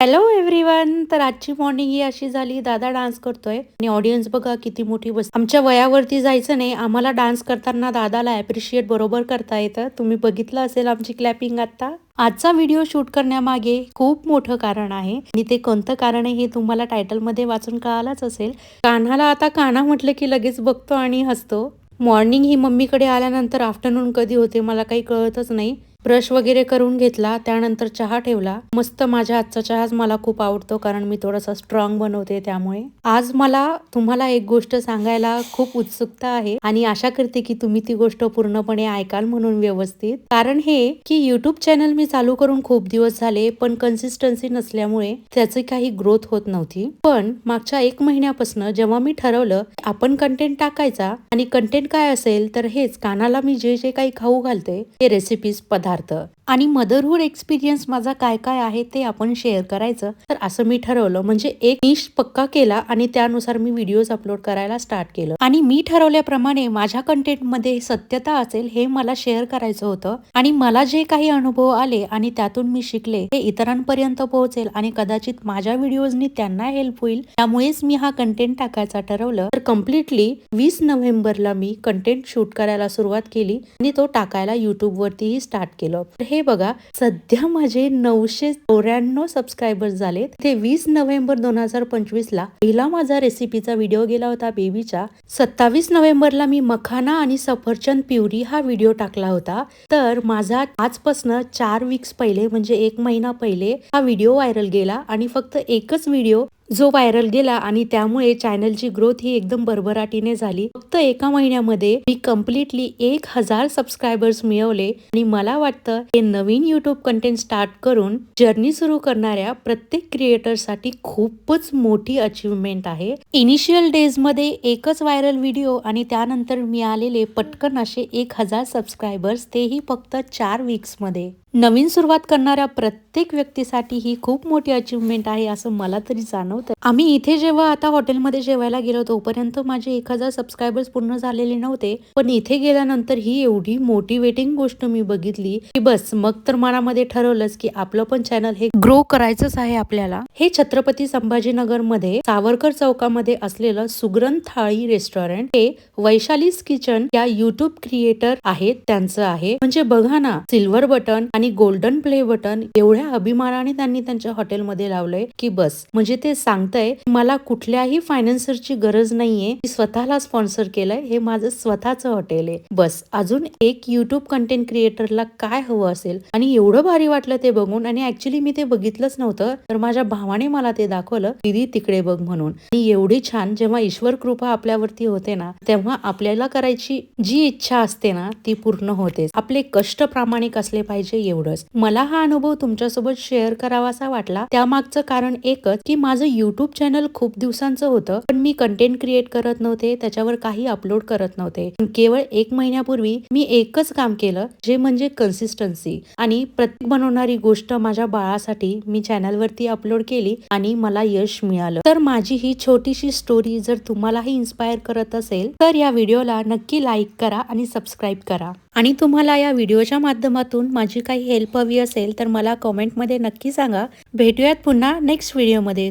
Hello everyone तर आजची morning ही अशी झाली दादा डान्स करतोय. आणि ऑडियन्स बघा किती मोठी बस आमच्या वयावरती जायचं नाही. आम्हाला डान्स करताना दादाला अप्रिशिएट बरोबर करता येतं. तुम्ही बघितलं असेल आमची क्लॅपिंग आता आजचा व्हिडिओ शूट करण्यामागे खूप मोठं कारण आहे. आणि ते कोणतं कारण आहे हे तुम्हाला टायटलमध्ये वाचून कळालाच असेल. कान्हाला आता कान्हा म्हटलं की लगेच बघतो आणि हसतो. मॉर्निंग ही मम्मीकडे आल्यानंतर आफ्टरनून कधी होते मला काही कळतच नाही. ब्रश वगैरे करून घेतला त्यानंतर चहा ठेवला. मस्त माझ्या आजचा चहाच मला खूप आवडतो कारण मी थोडासा स्ट्रॉंग बनवते त्यामुळे. आज मला तुम्हाला एक गोष्ट सांगायला खूप उत्सुकता आहे आणि आशा करते की तुम्ही ती गोष्ट पूर्णपणे ऐकाल म्हणून व्यवस्थित. कारण हे की युट्यूब चॅनल मी चालू करून खूप दिवस झाले पण कन्सिस्टन्सी नसल्यामुळे त्याची काही ग्रोथ होत नव्हती. पण मागच्या एक महिन्यापासून जेव्हा मी ठरवलं आपण कंटेंट टाकायचा आणि कंटेंट काय असेल तर हेच कानाला मी जे जे काही खाऊ घालते ते रेसिपीज पदार्थ आणि मदरहूड एक्सपिरियन्स माझा काय काय आहे ते आपण शेअर करायचं. तर असं मी ठरवलं म्हणजे एक निश पक्का केला आणि त्यानुसार मी व्हिडिओज अपलोड करायला स्टार्ट केलं. आणि मी ठरवल्याप्रमाणे माझ्या कंटेंटमध्ये सत्यता असेल हे मला शेअर करायचं होतं. आणि मला जे काही अनुभव आले आणि त्यातून मी शिकले ते इतरांपर्यंत पोहोचेल आणि कदाचित माझ्या व्हिडिओजनी त्यांना हेल्प होईल. त्यामुळेच मी हा कंटेंट टाकायचा ठरवलं. तर कम्प्लिटली वीस नोव्हेंबरला मी कंटेंट शूट करायला सुरुवात केली आणि तो टाकायला युट्यूबवरतीही स्टार्ट केलं. तर हे बघा सध्या माझे नऊशे चौऱ्याण्णव सबस्क्रायबर्स झालेत. ते वीस नोव्हेंबर दोन हजार पंचवीस ला पहिला माझा रेसिपीचा व्हिडिओ गेला होता बेबीचा सत्तावीस नोव्हेंबरला मी मखाना आणि सफरचंद प्युरी हा व्हिडिओ टाकला होता. तर माझा आजपासनं चार वीक्स पहिले म्हणजे एक महिना पहिले हा व्हिडिओ व्हायरल गेला आणि फक्त एकच व्हिडिओ जो व्हायरल गेला आणि त्यामुळे चॅनलची ग्रोथ ही एकदम भरभराटीने झाली. फक्त एका महिन्यामध्ये मी कम्प्लिटली एक हजार सबस्क्रायबर्स मिळवले आणि मला वाटतं हे नवीन युट्यूब कंटेंट स्टार्ट करून जर्नी सुरू करणाऱ्या प्रत्येक क्रिएटरसाठी खूपच मोठी अचिव्हमेंट आहे. इनिशियल डेजमध्ये एकच व्हायरल व्हिडिओ आणि त्यानंतर मिळालेले पटकन असे एक हजार सबस्क्रायबर्स तेही फक्त चार वीक्समध्ये नवीन सुरुवात करणाऱ्या प्रत्येक व्यक्तीसाठी ही खूप मोठी अचिव्हमेंट आहे असं मला तरी जाणवतं आम्ही इथे जेव्हा आता हॉटेलमध्ये जेवायला गेलो तोपर्यंत माझे एक हजार सबस्क्रायबर्स पूर्ण झालेले नव्हते. पण इथे गेल्यानंतर ही एवढी मोटिवेटिंग गोष्ट मी बघितली की बस मग तर मनामध्ये ठरवलंच की आपलं पण चॅनल हे ग्रो करायचंच आहे आपल्याला. हे छत्रपती संभाजीनगरमध्ये सावरकर चौकामध्ये असलेलं सुग्रण थाळी रेस्टॉरंट हे वैशालीस किचन या युट्यूब क्रिएटर आहेत त्यांचं आहे. म्हणजे बघा ना सिल्वर बटन आणि गोल्डन प्ले बटन एवढ्या अभिमानाने त्यांनी त्यांच्या हॉटेलमध्ये लावलंय की बस. म्हणजे ते आहे मला कुठल्याही फायनान्सरची गरज नाहीये. मी स्वतःला स्पॉन्सर केलंय हे माझं स्वतःचं हॉटेल आहे. बस अजून एक युट्यूब कंटेंट क्रिएटरला काय हवं असेल? आणि एवढं भारी वाटलं ते बघून आणि ऍक्च्युली मी ते बघितलंच नव्हतं तर माझ्या भावाने मला ते दाखवलं दिदी तिकडे बघ म्हणून. आणि एवढी छान जेव्हा ईश्वर कृपा आपल्यावरती होते ना तेव्हा आपल्याला करायची जी इच्छा असते ना ती पूर्ण होते. आपले कष्ट प्रामाणिक असले पाहिजे एवढंच. मला हा अनुभव तुमच्यासोबत शेअर करावासा वाटला. त्यामागचं कारण एकच की माझं युट्यूब चॅनल खूप दिवसांचं होतं पण मी कंटेंट क्रिएट करत नव्हते त्याच्यावर काही अपलोड करत नव्हते. केवळ एक महिन्यापूर्वी मी एकच काम केलं जे म्हणजे कन्सिस्टन्सी आणि प्रत्येक बनवणारी गोष्ट माझ्या बाळासाठी मी चॅनलवरती अपलोड केली आणि मला यश मिळालं. तर माझी ही छोटीशी स्टोरी जर तुम्हालाही इन्स्पायर करत असेल तर या व्हिडिओला नक्की लाईक करा आणि सबस्क्राईब करा. आणि तुम्हाला या व्हिडिओच्या माध्यमातून माझी काही हेल्प हवी असेल तर मला कॉमेंटमध्ये नक्की सांगा. भेटूयात पुन्हा नेक्स्ट व्हिडिओमध्ये